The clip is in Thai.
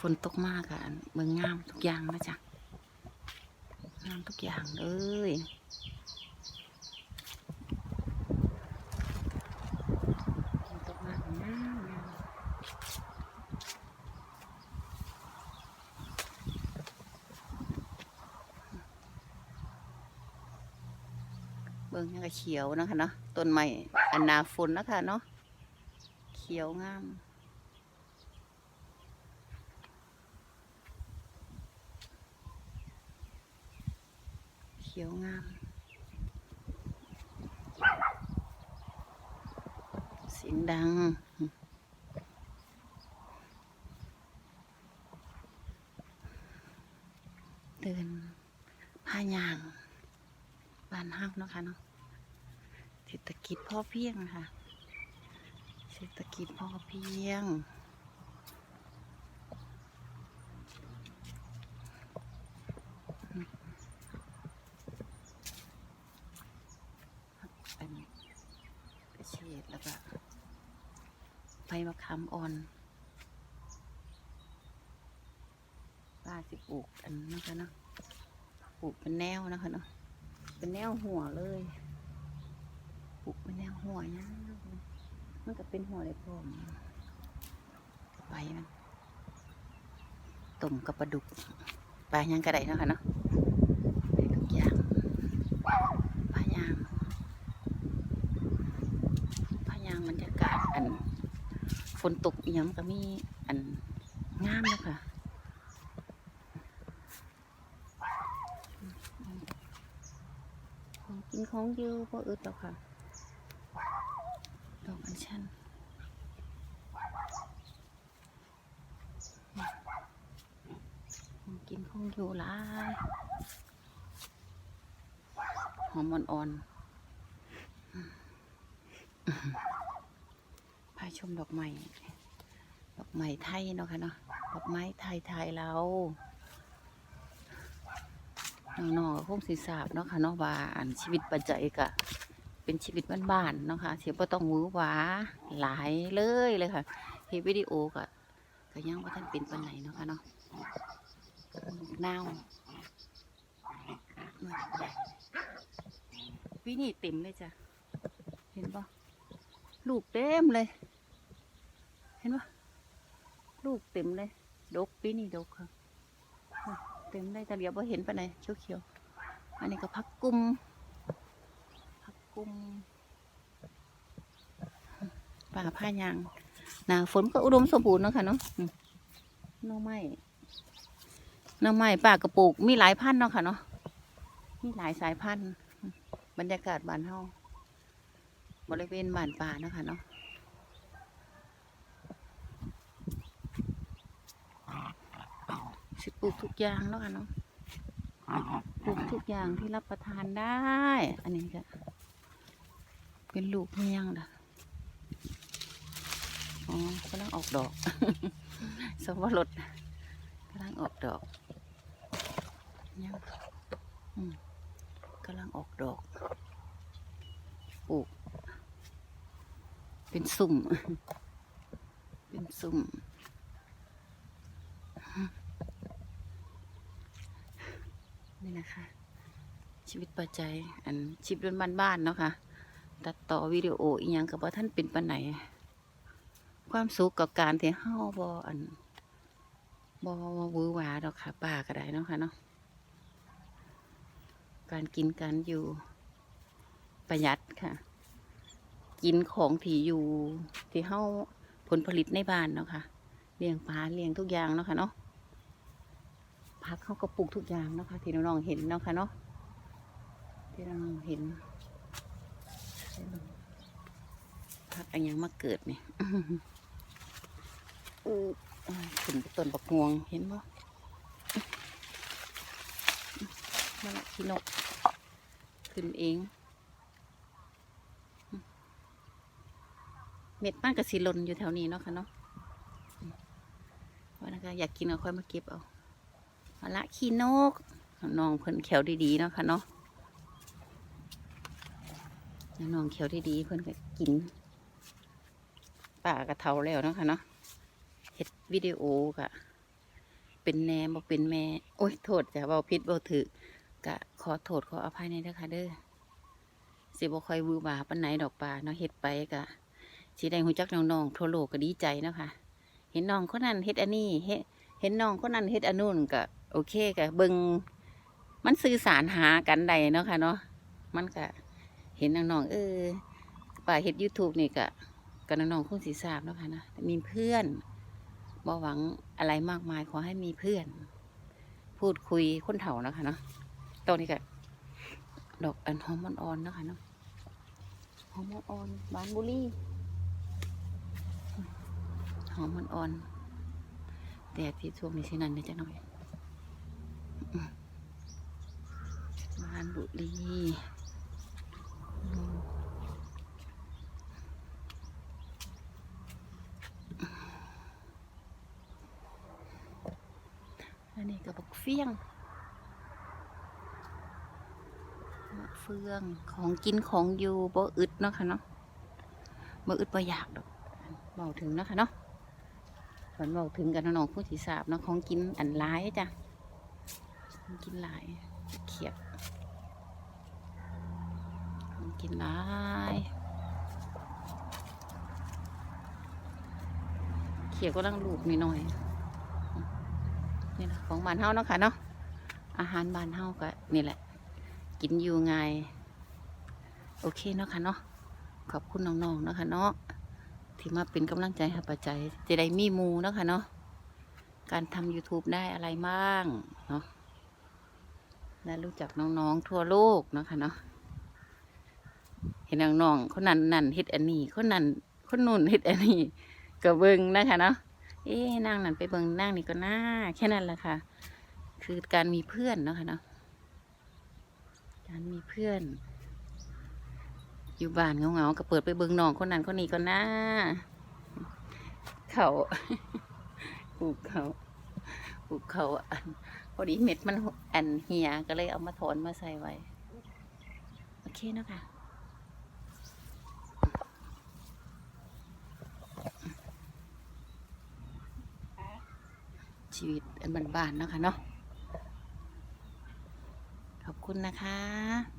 ฝนตกมากอะเมืองงามทุกอย่างนะจ๊ะงามทุกอย่างเลยฝนตกมากงามงามเบ่งยังก็เขียวนะคะเนาะต้นไม้อันนาฝนนะคะเนาะเขียวงาม เขียวงาม เสียงดัง เดินผ้ายางบ้านห้างเนาะคะเนาะเศรษฐกิจพ่อเพียงค่ะ เศรษฐกิจพ่อเพียง เป็นกระเฉดแล้วก็ ใบมะขามอ่อนป้าสิปลูกอันนั้นนะคะเนาะปลูกเป็นแนวนะคะเนาะเป็นแนวหัวเลยปลูกเป็นแนวหัวนี่ยมันก็เป็นหัวเลยพร้อมใบมันต้มกับปลาดุกปลายังกระไดนะคะเนาะทุกอย่างปลายางพายางบรรยากาศอัน ฝนตกอีหยังก็มีอันงามแล้วค่ะของกินของอยูพออึดแล้วค่ะ ดอกอัญชันของกินของอยู่หลายหอมอ่อนๆ พา ชมดอกไม้ ดอกไม้ไทยเนาะค่ะเนาะ ดอกไม้ไทยไทยเราน้องๆก็คงสิทราบเนาะค่ะเนาะว่าอันชีวิตปัจจัยกะเป็นชีวิตบ้านๆเนาะค่ะเสียบ่ต้องหวือหวาหลายเลยเลยค่ะเฮวิดีโอกะก็ยังว่าท่านเป็นปันไหนเนาะค่ะเนาะนาววินี่เต็มเลยจ้ะ เห็นปะลูกเต็มเลย ห็นปะลูกเต็มเลย ดกปีนี่ดกค่ะเต็มเลยแต่เดี๋ยวพอเห็นปะไหนเขียวๆอันนี้ก็พักกุมพักกุมป่าผ้ายางหนาฝนก็อุดมสมบูรณ์เนาะค่ะเนาะน่องไม้น่องไม้ป่ากระปลูกมีหลายพันธุ์เนาะค่ะเนาะมีหลายสายพันธุ์บรรยากาศบ้านเฮาบริเวณบ้านป่าเนาะคะเนาะสิ ปลูกทุกอย่างแล้วค่ะเนาะปลูกทุกอย่างที่รับประทานได้ อันนี้ก็เป็นลูกเมียงด่ะอ๋อกำลังออกดอกสวรสกำลังออกดอกยังอืมกำลังออกดอกปลูก เป็นสุ่ม เป็นสุ่ม นี่นะคะ ชีวิตประจัยอันชีวิตบ้านๆเนาะค่ะตัดต่อวิดีโออีกอย่างกับว่าท่านเป็นปันไหน ความสุขกับการที่เฮาบออันบอวือหวาดอกค่ะป่าก็ได้เนาะค่ะเนาะการกินการอยู่ประหยัดค่ะ กินของที่อยู่ที่เฮาผลผลิตในบ้านเนาะค่ะเลี้ยงปลาเลี้ยงทุกอย่างเนาะค่ะเนาะ ผักเขาก็ปลูกทุกอย่างนะคะที่น้องๆเห็นนะคะเนาะที่น้องๆเห็นผักอันยังมาเกิดเนี่อู้อ่าขึ้นไปต้นบักงวงเห็นบ่มาละขี้นกขึ้นเอง เม็ดมันก็สีหล่นอยู่แถวนี้เนาะค่ะเนาะวันนั้นก็อยากกินก็ค่อยมาเก็บเอา เอาละขี้นกน้องเพิ่นแขวดีๆเนาะค่ะเนาะน้องแขวดีๆเพิ่นก็กินป่ากระเทาแล้วเนาะค่ะเนาะเฮ็ดวิดีโอกะเป็นแหน่บ่เป็นแม่ โอ้ยโทษจ้ะเว้าผิดเว้าถือก็ขอโทษขออภัยในเด้อค่ะเด้อสิบ่ค่อยวือหวาปานไหนดอกปลาเนาะเฮ็ดไปก็สิได้ฮู้จักน้องๆทั่วโลกก็ดีใจเนาะค่ะ เห็นน้องคนนั้นเฮ็ดอันนี้เห็นน้องคนนั้นเฮ็ดอันนู้นก็ โอเคก็เบิงมันสื่อสารหากันได้เนาะค่ะเนาะมันก็เห็นน้องๆเออป่าเฮ็ด YouTube นี่ก็ก็น้องๆคงสิทราบเนาะค่ะนะมีเพื่อนบ่หวังอะไรมากมายขอให้มีเพื่อน พูดคุยคนเฒ่าเนาะค่ะเนาะตรงนี้ก็ดอกอันหอมอ่อนๆเนาะค่ะเนาะหอมอ่อนๆบานบุรีหอมอ่อนๆแต่ที่ช่วงนี้สินั้นได้จักหน่อยอืมบานบุรีอันนี้ก็บักเฟี้ยงเฟืองของกินของอยู่บ่อึดเนาะค่ะเนาะบ่อึดบ่อยากดอกเบาถึงเนาะคะเนาะฝนเบาถึงกันน้องผู้สีสาบเนาะของกินอันร้ายจ้ะกินหลายเขียบ กินหลายเขียบก็ลังลูกนิดหน่อยนี่แหละของบ้านเฮาเนาะค่ะเนาะอาหารบ้านเฮาก็นี่แหละ กินอยู่ไงโอเคเนาะค่ะเนาะขอบคุณน้องๆเนาะค่ะเนาะที่มาเป็นกำลังใจให้ปัจจัยจะได้มีมูเนาะคะเนาะการทำ YouTube ได้อะไรบ้างเนาะและรู้จักน้องๆทั่วโลกเนาะคะเนาะ เห็นน้องๆคนนั้นนั่นเฮ็ดอันนี้คนนั้นคนนู่นเฮ็ดอันนี้ก็เบิ่งนะคะเนาะเอ๊ะนั่งนั่นไปเบิ่งนั่งนี่ก็น่าแค่นั้นแหละค่ะ คือการมีเพื่อนเนาะค่ะเนาะการมีเพื่อน อยู่บ้านเงาๆก็เปิดไปเบิ่งน้องคนนั้นคนนี้ก็น่าเขาปลูกเขาปลูกเขาอันพอดีเม็ดมันอันเหียก็เลยเอามาถอนมาใส่ไว้ โอเคเนาะค่ะ ชีวิตอันบ้านๆนะคะเนาะขอบคุณนะคะ